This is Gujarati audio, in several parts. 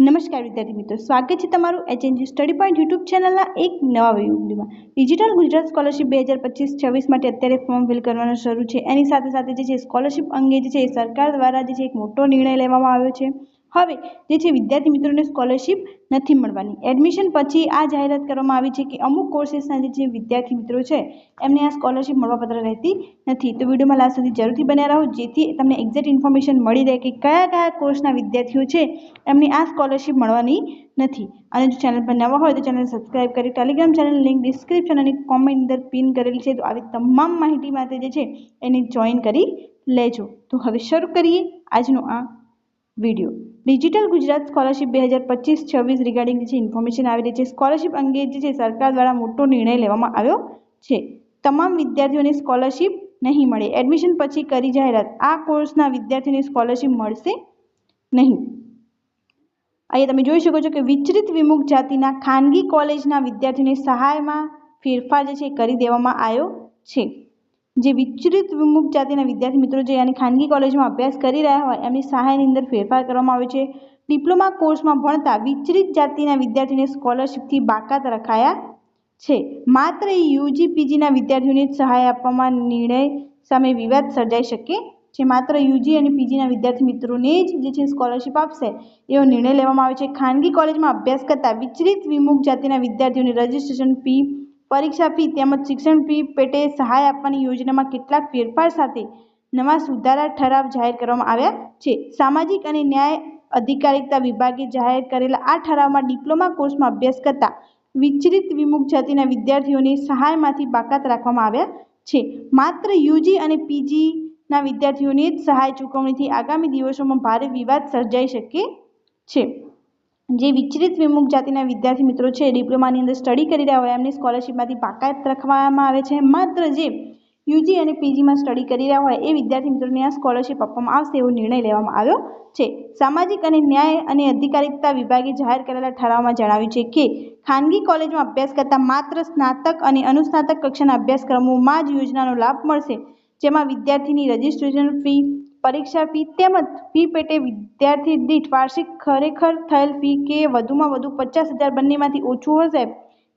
નમસ્કાર વિદ્યાર્થી મિત્રો, સ્વાગત છે તમારું એચએનજી સ્ટડી પોઈન્ટ યુટ્યુબ ચેનલના એક નવા વિડીયોમાં. ડિજિટલ ગુજરાત સ્કોલરશિપ બે હજાર પચીસ છવ્વીસ માટે અત્યારે ફોર્મ ફિલ કરવાનું શરૂ છે. એની સાથે સાથે જે છે સ્કોલરશિપ અંગે જે છે સરકાર દ્વારા જે છે એક મોટો નિર્ણય લેવામાં આવ્યો છે. હવે જે છે વિદ્યાર્થી મિત્રોને સ્કોલરશિપ નથી મળવાની. એડમિશન પછી આ જાહેરાત કરવામાં આવી છે કે અમુક કોર્સીસના જે વિદ્યાર્થી મિત્રો છે, એમને આ સ્કોલરશિપ મળવાપત્ર રહેતી નથી. તો વિડીયોમાં લાસ્ટ સુધી જરૂરથી બન્યા રહો, જેથી તમને એક્ઝેક્ટ ઇન્ફોર્મેશન મળી રહે કે કયા કયા કોર્સના વિદ્યાર્થીઓ છે, એમને આ સ્કોલરશિપ મળવાની નથી. અને જો ચેનલ પર નવા હોય તો ચેનલ સબસ્ક્રાઈબ કરી ટેલિગ્રામ ચેનલ લિંક ડિસ્ક્રિપ્શન અને કોમેન્ટ અંદર પિન કરેલી છે, તો આવી તમામ માહિતી માટે જે છે, એને જોઈન કરી લેજો. તો હવે શરૂ કરીએ આજનો આ વીડિયો. ડિજિટલ ગુજરાત સ્કોલરશિપ બે હજાર પચીસ છવ્વીસ રિગાર્ડિંગ જે ઇન્ફોર્મેશન આવી છે. સ્કોલરશિપ અંગે જે છે સરકાર દ્વારા મોટો નિર્ણય લેવામાં આવ્યો છે. તમામ વિદ્યાર્થીઓને સ્કોલરશિપ નહીં મળે. એડમિશન પછી કરી જાહેરાત. આ કોર્સના વિદ્યાર્થીઓને સ્કોલરશિપ મળશે નહીં. અહીંયા તમે જોઈ શકો છો કે વિચરિત વિમુખ જાતિના ખાનગી કોલેજના વિદ્યાર્થીઓને સહાયમાં ફેરફાર જે છે કરી દેવામાં આવ્યો છે. જે વિચરિત વિમુખ જાતિના વિદ્યાર્થી મિત્રો જે અને ખાનગી કોલેજમાં અભ્યાસ કરી રહ્યા હોય, એમની સહાયની અંદર ફેરફાર કરવામાં આવ્યો છે. ડિપ્લોમા કોર્સમાં ભણતા વિચરિત જાતિના વિદ્યાર્થીઓને સ્કોલરશિપથી બાકાત રખાયા છે. માત્ર યુજી પીજીના વિદ્યાર્થીઓને જ સહાય આપવામાં નિર્ણય સામે વિવાદ સર્જાઈ શકે છે. માત્ર યુજી અને પીજીના વિદ્યાર્થી મિત્રોને જ જે છે સ્કોલરશિપ આપશે એવો નિર્ણય લેવામાં આવે છે. ખાનગી કોલેજમાં અભ્યાસ કરતા વિચરિત વિમુખ જાતિના વિદ્યાર્થીઓને રજિસ્ટ્રેશન ફી પરીક્ષા ફી તેમજ શિક્ષણ ફી પેટે સહાય આપવાની યોજનામાં કેટલાક ફેરફાર સાથે નવા સુધારા ઠરાવ જાહેર કરવામાં આવ્યા છે. સામાજિક અને ન્યાય અધિકારિતા વિભાગે જાહેર કરેલા આ ઠરાવમાં ડિપ્લોમા કોર્સમાં અભ્યાસ કરતા વિચરિત વિમુખ જાતિના વિદ્યાર્થીઓને સહાયમાંથી બાકાત રાખવામાં આવ્યા છે. માત્ર યુજી અને પીજીના વિદ્યાર્થીઓને જ સહાય ચૂકવણીથી આગામી દિવસોમાં ભારે વિવાદ સર્જાઈ શકે છે. જે વિચરિત વિમુખ જાતિના વિદ્યાર્થી મિત્રો છે, ડિપ્લોમાની અંદર સ્ટડી કરી રહ્યા હોય, એમની સ્કોલરશીપમાંથી બાકાત રાખવામાં આવે છે. માત્ર જે યુજી અને પીજીમાં સ્ટડી કરી રહ્યા હોય, એ વિદ્યાર્થી મિત્રોને આ સ્કોલરશીપ આપવામાં આવશે એવો નિર્ણય લેવામાં આવ્યો છે. સામાજિક અને ન્યાય અને અધિકારિતા વિભાગે જાહેર કરેલા ઠરાવમાં જણાવ્યું છે કે, ખાનગી કોલેજમાં અભ્યાસ કરતા માત્ર સ્નાતક અને અનુસ્નાતક કક્ષાના અભ્યાસક્રમોમાં જ યોજનાનો લાભ મળશે, જેમાં વિદ્યાર્થીની રજિસ્ટ્રેશન ફી પરીક્ષા ફી તેમજ ફી પેટે વિદ્યાર્થી દીઠ વાર્ષિક ખરેખર થયેલ ફી કે વધુમાં વધુ પચાસ હજાર બંનેમાંથી ઓછું હશે,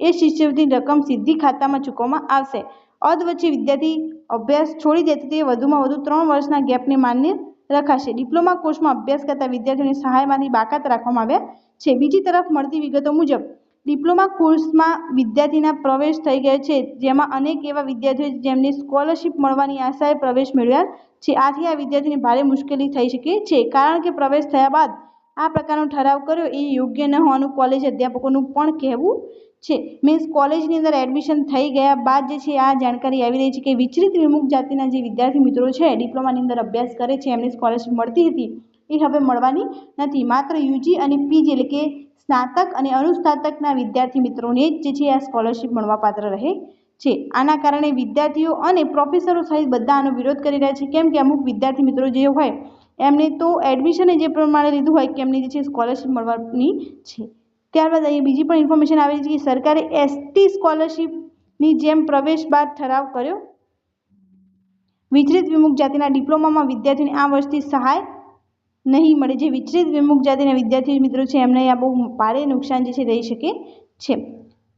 એ શિષ્યવૃત્તિની રકમ સીધી ખાતામાં ચૂકવવામાં આવશે. અધ વચ્ચે વિદ્યાર્થી અભ્યાસ છોડી દે તો તે વધુમાં વધુ ત્રણ વર્ષના ગેપને માન્ય રખાશે. ડિપ્લોમા કોર્સમાં અભ્યાસ કરતા વિદ્યાર્થીઓની સહાયમાંથી બાકાત રાખવામાં આવ્યા છે. બીજી તરફ મળતી વિગતો મુજબ ડિપ્લોમા કોર્સમાં વિદ્યાર્થીના પ્રવેશ થઈ ગયો છે. જેમાં અનેક એવા વિદ્યાર્થીઓ જેમને સ્કોલરશિપ મળવાની આશાએ પ્રવેશ મેળવ્યા છે. આથી આ વિદ્યાર્થીને ભારે મુશ્કેલી થઈ શકે છે. કારણ કે પ્રવેશ થયા બાદ આ પ્રકારનો ઠરાવ કર્યો એ યોગ્ય ન હોવાનું કોલેજ અધ્યાપકોનું પણ કહેવું છે. મીન્સ કોલેજની અંદર એડમિશન થઈ ગયા બાદ જે છે આ જાણકારી આવી રહી છે કે વિચલિત વિમુખ જાતિના જે વિદ્યાર્થી મિત્રો છે ડિપ્લોમાની અંદર અભ્યાસ કરે છે એમને સ્કોલરશીપ મળતી હતી એ હવે મળવાની નથી. માત્ર યુજી અને પીજી એટલે કે સ્નાતક અને અનુસ્નાતકના વિદ્યાર્થી મિત્રોને જ છે આ સ્કોલરશિપ મળવાપાત્ર રહે છે. આના કારણે વિદ્યાર્થીઓ અને પ્રોફેસરો સહિત બધા આનો વિરોધ કરી રહ્યા છે. કેમ કે અમુક વિદ્યાર્થી મિત્રો જે હોય, એમને તો એડમિશને જે પ્રમાણે લીધું હોય કે એમને જે છે સ્કોલરશિપ મળવાની છે. ત્યારબાદ અહીં બીજી પણ ઇન્ફોર્મેશન આવી છે કે સરકારે એસટી સ્કોલરશિપની જેમ પ્રવેશ બાદ ઠરાવ કર્યો. વિચલિત વિમુખ જાતિના ડિપ્લોમામાં વિદ્યાર્થીને આ વર્ષથી સહાય નહીં મળે. જે વિચલિત વિમુખ જાતિના વિદ્યાર્થી મિત્રો છે, એમને આ બહુ ભારે નુકસાન જે છે રહી શકે છે.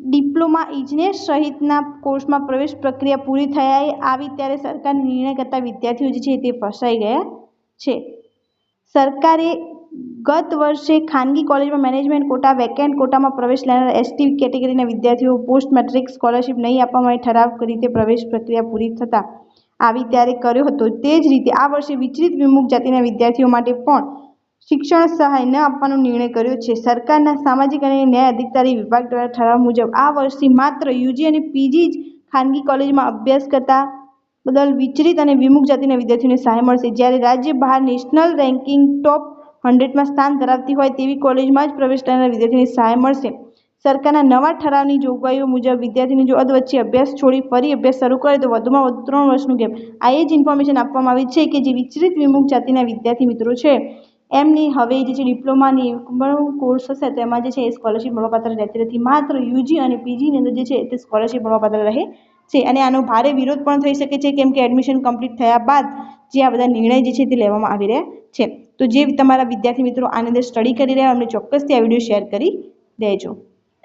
ડિપ્લોમા ઇજનેર સહિતના કોર્સમાં પ્રવેશ પ્રક્રિયા પૂરી થયા આવી ત્યારે સરકારને નિર્ણય કરતા વિદ્યાર્થીઓ જે છે તે ફસાઈ ગયા છે. સરકારે ગત વર્ષે ખાનગી કોલેજમાં મેનેજમેન્ટ કોટા, વેકેન્ટ કોટામાં પ્રવેશ લેનાર એસટી કેટેગરીના વિદ્યાર્થીઓ પોસ્ટ મેટ્રિક સ્કોલરશિપ નહીં આપવા માટે ઠરાવ કરી તે પ્રવેશ પ્રક્રિયા પૂરી થતાં આવી ત્યારે કર્યો હતો. તે જ રીતે આ વર્ષે વિચલિત વિમુખ જાતિના વિદ્યાર્થીઓ માટે પણ શિક્ષણ સહાય ન આપવાનો નિર્ણય કર્યો છે. સરકારના સામાજિક અને ન્યાય અધિકારી વિભાગ દ્વારા ઠરાવ મુજબ આ વર્ષથી માત્ર યુજી અને પીજી જ ખાનગી કોલેજમાં અભ્યાસ કરતા બદલ વિચલિત અને વિમુખ જાતિના વિદ્યાર્થીઓને સહાય મળશે. જ્યારે રાજ્ય બહાર નેશનલ રેન્કિંગ ટોપ હંડ્રેડમાં સ્થાન ધરાવતી હોય તેવી કોલેજમાં જ પ્રવેશ લેનાર વિદ્યાર્થીઓને સહાય મળશે. સરકારના નવા ઠરાવની જોગવાઈઓ મુજબ વિદ્યાર્થીને જો અધવચ્ચે અભ્યાસ છોડી ફરી અભ્યાસ શરૂ કરે તો વધુમાં વધુ ત્રણ વર્ષનું ગેપ. આ એ જ ઇન્ફોર્મેશન આપવામાં આવી છે કે જે વિચલિત વિમુખ જાતિના વિદ્યાર્થી મિત્રો છે. એમની હવે જે છે ડિપ્લોમાની પણ કોર્સ હશે તેમાં જે છે એ સ્કોલરશિપ મળવાપાત્ર રહેતી નથી માત્ર યુજી અને પીજીની અંદર જે છે તે સ્કોલરશિપ મળવાપાત્ર રહે છે. અને આનો ભારે વિરોધ પણ થઈ શકે છે કેમ કે એડમિશન કમ્પ્લીટ થયા બાદ જે આ બધા નિર્ણય જે છે તે લેવામાં આવી રહ્યા છે. તો જે તમારા વિદ્યાર્થી મિત્રો આની અંદર સ્ટડી કરી રહ્યા એમને ચોક્કસથી આ વીડિયો શેર કરી દેજો.